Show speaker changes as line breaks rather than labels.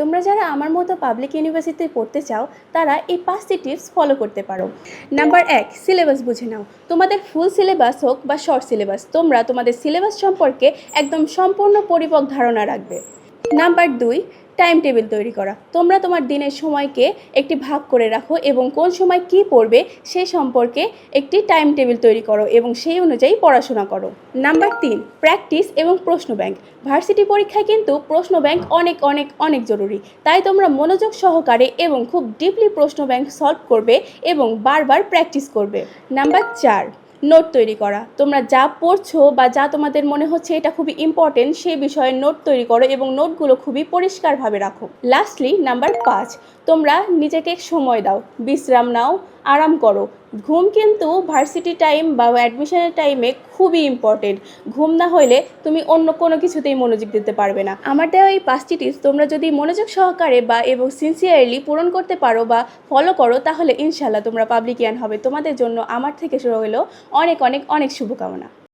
তোমরা যারা আমার মতো পাবলিক ইউনিভার্সিটিতে পড়তে চাও, তারা এই পাঁচটি টিপস ফলো করতে পারো। নাম্বার এক সিলেবাস বুঝে নাও। তোমাদের ফুল সিলেবাস হোক বা শর্ট সিলেবাস তোমরা তোমাদের সিলেবাস সম্পর্কে একদম সম্পূর্ণ পরিপক ধারণা রাখবে। নাম্বার দুই টাইম টেবিল তৈরি করা। তোমরা তোমার দিনের সময়কে একটি ভাগ করে রাখো এবং কোন সময় কি পড়বে সেই সম্পর্কে একটি টাইম টেবিল তৈরি করো এবং সেই অনুযায়ী পড়াশোনা করো। নাম্বার তিন প্র্যাকটিস এবং প্রশ্ন ব্যাংক ভার্সিটি পরীক্ষায় কিন্তু প্রশ্ন ব্যাংক অনেক অনেক অনেক জরুরি। তাই তোমরা মনোযোগ সহকারে এবং খুব ডিপলি প্রশ্ন ব্যাংক সলভ করবে এবং বারবার প্র্যাকটিস করবে। নাম্বার চার নোট তৈরি করা। তোমরা যা পড়ছো বা যা তোমাদের মনে হচ্ছে এটা খুবই ইম্পর্টেন্ট সেই বিষয়ে নোট তৈরি করো এবং নোটগুলো খুবই পরিষ্কারভাবে রাখো। লাস্টলি নাম্বার পাঁচ, তোমরা নিজেকে সময় দাও। বিশ্রাম নাও আরাম করো। ঘুম কিন্তু ভার্সিটি টাইম বা অ্যাডমিশনের টাইমে খুবই ইম্পর্টেন্ট ঘুম না হলে তুমি অন্য কোনো কিছুতেই মনোযোগ দিতে পারবে না। আমার দেওয়া এই পাঁচটি টিপস তোমরা যদি মনোযোগ সহকারে বা এবং সিনসিয়ারলি পূরণ করতে পারো বা ফলো করো, তাহলে ইনশাল্লাহ তোমরা পাবলিকিয়ান হবে। তোমাদের জন্য আমার থেকে শুরু হলো অনেক অনেক অনেক শুভকামনা।